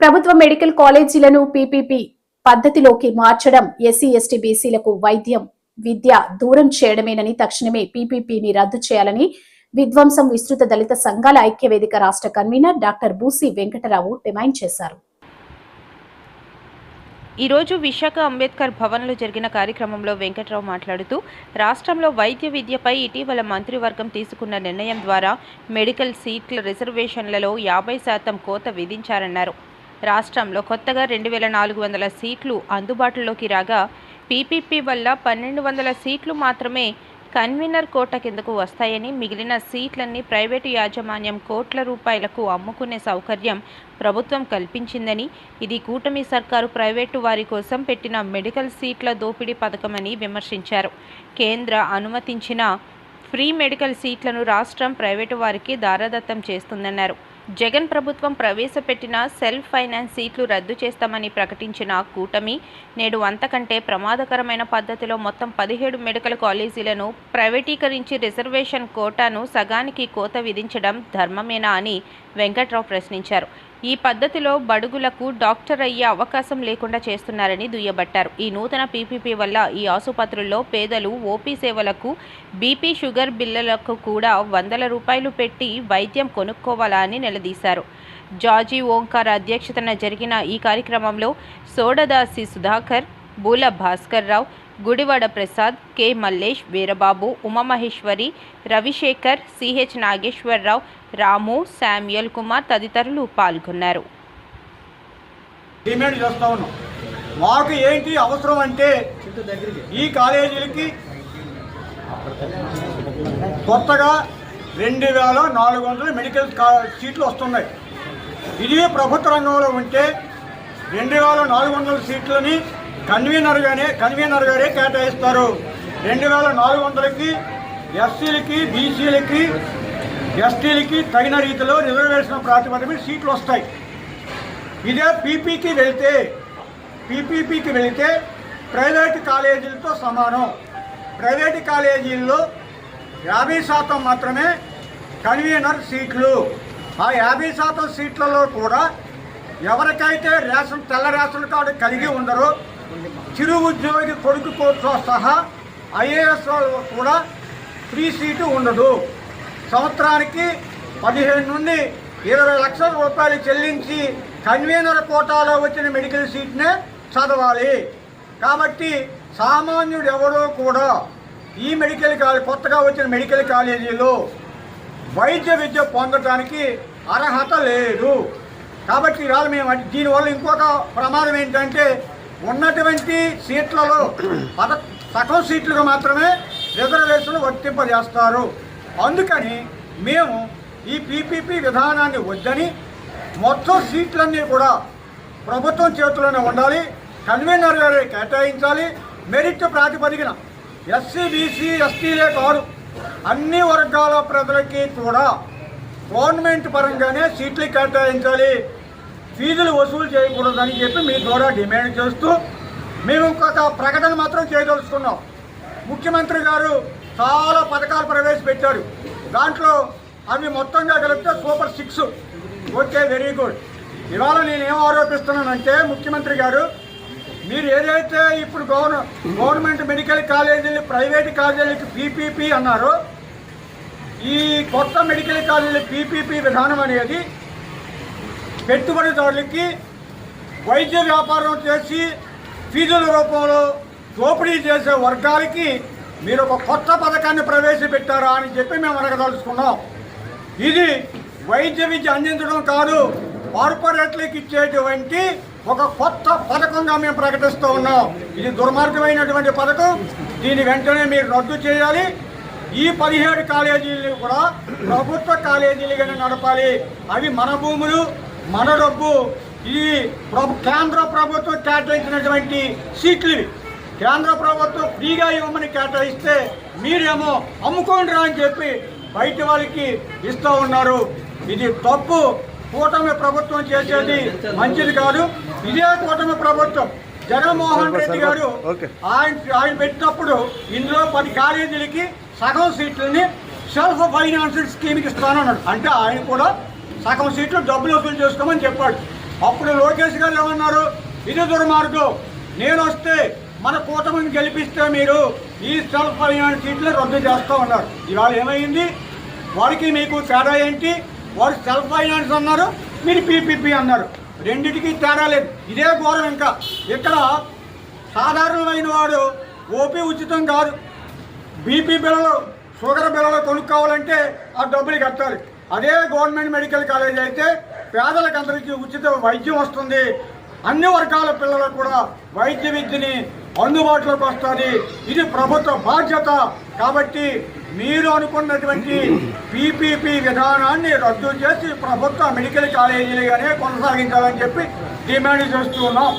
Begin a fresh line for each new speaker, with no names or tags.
ప్రభుత్వ medical కాలేజీలను PPP పద్ధతిలోకి మార్చడం SC ST బీసీలకు వైద్యం విద్య దూరం చేయడమేనని తక్షణమే పీపీపీని రద్దు చేయాలని విధ్వంసం విస్తృత దళిత సంఘాల ఐక్యవేదిక రాష్ట్ర convener doctor Boosi Venkatarao demand చేశారు.
ఈరోజు విశాఖ అంబేద్కర్ భవన్లో జరిగిన కార్యక్రమంలో వెంకట్రావు మాట్లాడుతూ రాష్ట్రంలో వైద్య విద్యపై ఇటీవల మంత్రివర్గం తీసుకున్న నిర్ణయం ద్వారా మెడికల్ సీట్ల రిజర్వేషన్లలో యాభై శాతం కోత విధించారన్నారు. రాష్ట్రంలో కొత్తగా రెండు వేల నాలుగు వందల సీట్లు అందుబాటులోకి రాగా పీపీపీ వల్ల పన్నెండు వందల సీట్లు మాత్రమే కన్వీనర్ కోట కిందకు వస్తాయని మిగిలిన సీట్లన్నీ ప్రైవేటు యాజమాన్యం కోట్ల రూపాయలకు అమ్ముకునే సౌకర్యం ప్రభుత్వం కల్పించిందని ఇది కూటమి సర్కారు ప్రైవేటు వారి కోసం పెట్టిన మెడికల్ సీట్ల దోపిడీ పథకమని విమర్శించారు. కేంద్ర అనుమతించిన ఫ్రీ మెడికల్ సీట్లను రాష్ట్రం ప్రైవేటు వారికి దారదత్తం చేస్తుందన్నారు. జగన్ ప్రభుత్వం ప్రవేశపెట్టిన సెల్ఫ్ ఫైనాన్స్ సీట్లు రద్దు చేస్తామని ప్రకటించిన కూటమి నేడు అంతకంటే ప్రమాదకరమైన పద్ధతిలో మొత్తం పదిహేడు మెడికల్ కాలేజీలను ప్రైవేటీకరించి రిజర్వేషన్ కోటాను సగానికి కోత విధించడం ధర్మమేనా అని వెంకట్రావు ప్రశ్నించారు. ఈ పద్ధతిలో బడుగులకు డాక్టర్ అయ్యే అవకాశం లేకుండా చేస్తున్నారని దుయ్యబట్టారు. ఈ నూతన పీపీపీ వల్ల ఈ ఆసుపత్రుల్లో పేదలు ఓపీ సేవలకు బీపీ షుగర్ బిల్లలకు కూడా వందల రూపాయలు పెట్టి వైద్యం కొనుక్కోవాలా అని నిలదీశారు. జార్జీ ఓంకార్ అధ్యక్షతన జరిగిన ఈ కార్యక్రమంలో Sodadasi Sudhakar Boola Bhaskar Rao Gudivada Prasad K. Mallesh Veerababu Umamaheshwari Ravishekar CH Nageswararao Ramu Samuel Kumar తదితరులు పాల్గొన్నారు.
డిమాండ్ చేస్తా ఉన్నాం. మాకు ఏంటి అవసరం అంటే ఈ కాలేజీలకి కొత్తగా రెండు వేల నాలుగు వందల మెడికల్ సీట్లు వస్తున్నాయి. ఇది ప్రభుత్వ రంగంలో ఉంటే రెండు వేల నాలుగు వందల సీట్లని కన్వీనర్ గానే కన్వీనర్ గారే కేటాయిస్తారు. రెండు వేల నాలుగు వందలకి ఎస్సీలకి బీసీలకి ఎస్టీలకి తగిన రీతిలో రిజర్వేషన్ ప్రాతిపదిక సీట్లు వస్తాయి ఇదే పీపీకి వెళితే పీపీపీకి వెళితే ప్రైవేటు కాలేజీలతో సమానం. ప్రైవేట్ కాలేజీల్లో యాభై శాతం మాత్రమే కన్వీనర్ సీట్లు. ఆ యాభై శాతం సీట్లలో కూడా ఎవరికైతే రేషన్ తెల్ల రేషన్ కార్డు కలిగి ఉండరో చిరు ఉద్యోగి కొడుకుతో సహా ఐఏఎస్ వాళ్ళు కూడా ఫ్రీ సీటు ఉండదు. సంవత్సరానికి పదిహేను నుండి ఇరవై లక్షల రూపాయలు చెల్లించి కన్వీనర్ కోటాలో వచ్చిన మెడికల్ సీట్నే చదవాలి. కాబట్టి సామాన్యుడు ఎవరో కూడా ఈ మెడికల్ కాలేజ్ కొత్తగా వచ్చిన మెడికల్ కాలేజీలో వైద్య విద్య పొందడానికి అర్హత లేదు. కాబట్టి ఇవాళ మేము. దీనివల్ల ఇంకొక ప్రమాదం ఏంటంటే ఉన్నటువంటి సీట్లలో పద సగం సీట్లుగా మాత్రమే రిజర్వేషన్లు వర్తింపజేస్తారు. అందుకని మేము ఈ పీపీపీ విధానాన్ని వద్దని మొత్తం సీట్లన్నీ కూడా ప్రభుత్వం చేతిలోనే ఉండాలి. కన్వీనర్ గారు కేటాయించాలి. మెరిట్ ప్రాతిపదికన ఎస్సీ బీసీ ఎస్టీలే కాదు అన్ని వర్గాల ప్రజలకి కూడా గవర్నమెంట్ పరంగానే సీట్లు కేటాయించాలి. ఫీజులు వసూలు చేయకూడదని చెప్పి మీ ద్వారా డిమాండ్ చేస్తూ మేము ఒక ప్రకటన మాత్రం చేయదలుచుకున్నాం. ముఖ్యమంత్రి గారు చాలా పథకాలు ప్రవేశపెట్టారు. దాంట్లో అవి మొత్తంగా కలిపితే super six. Okay very good. ఇవాళ నేనేం ఆరోపిస్తున్నానంటే ముఖ్యమంత్రి గారు మీరు ఏదైతే ఇప్పుడు గవర్న గవర్నమెంట్ మెడికల్ కాలేజీలు ప్రైవేట్ కాలేజీలకి పీపీపీ అన్నారో ఈ కొత్త మెడికల్ కాలేజీల పీపీపీ విధానం అనేది పెట్టుబడిదారులకి వైద్య వ్యాపారం చేసి ఫీజుల రూపంలో దోపిడీ చేసే వర్గాలకి మీరు ఒక కొత్త పథకాన్ని ప్రవేశపెట్టారా అని చెప్పి మేము అడగదలుచుకున్నాం. ఇది వైద్య విద్య అందించడం కాదు కార్పొరేట్లకు ఇచ్చేటువంటి ఒక కొత్త పథకంగా మేము ప్రకటిస్తూ ఉన్నాం. ఇది దుర్మార్గమైనటువంటి పథకం. దీని వెంటనే మీరు రద్దు చేయాలి. ఈ పదిహేడు కాలేజీలు కూడా ప్రభుత్వ కాలేజీలుగానే నడపాలి. అవి మన భూములు మన డబ్బు ప్రభు కేంద్ర ప్రభుత్వం కేటాయించినటువంటి సీట్లు ఇవి కేంద్ర ప్రభుత్వం ఫ్రీగా ఇవ్వమని కేటాయిస్తే మీరేమో అమ్ముకోండి రా అని చెప్పి బయట వాళ్ళకి ఇస్తూ ఉన్నారు. ఇది తప్పు. కూటమి ప్రభుత్వం చేసేది మంచిది కాదు. ఇదే కూటమి ప్రభుత్వం. జగన్మోహన్ రెడ్డి గారు ఆయన ఆయన పెట్టినప్పుడు ఇందులో పది కాలేజీలకి సగం సీట్లని సెల్ఫ్ ఫైనాన్షియల్ స్కీమ్కి ఇస్తానన్నాడు. అంటే ఆయన కూడా సగం సీట్లు డబ్బులు వసూలు చేసుకోమని చెప్పాడు. అప్పుడు లోకేష్ గారు ఏమన్నారు? ఇది దుర్మార్గం. నేను వస్తే మన కూటమిని గెలిపిస్తే మీరు ఈ సెల్ఫ్ ఫైనాన్స్ సీట్లు రద్దు చేస్తూ ఉన్నారు. ఇవాళ ఏమైంది? వారికి మీకు తేడా ఏంటి? వారు సెల్ఫ్ ఫైనాన్స్ అన్నారు మీరు పీపీపీ అన్నారు. రెండిటికి తేడా లేదు. ఇదే ఘోరం ఇంకా. ఇక్కడ సాధారణమైన వాడు ఓపీ ఉచితం కాదు. బీపీ బిళ్ళలు షుగర్ బిళ్ళలు కొనుక్కోవాలంటే ఆ డబ్బులు కట్టాలి. అదే గవర్నమెంట్ మెడికల్ కాలేజ్ అయితే పేదలకు అందరికీ ఉచిత వైద్యం వస్తుంది. అన్ని వర్గాల పిల్లలకు కూడా వైద్య విద్యని అందుబాటులోకి వస్తుంది. ఇది ప్రభుత్వ బాధ్యత. కాబట్టి మీరు అనుకున్నటువంటి పీపీపీ విధానాన్ని రద్దు చేసి ప్రభుత్వ మెడికల్ కాలేజీలుగానే కొనసాగించాలని చెప్పి డిమాండ్ చేస్తూ ఉన్నాం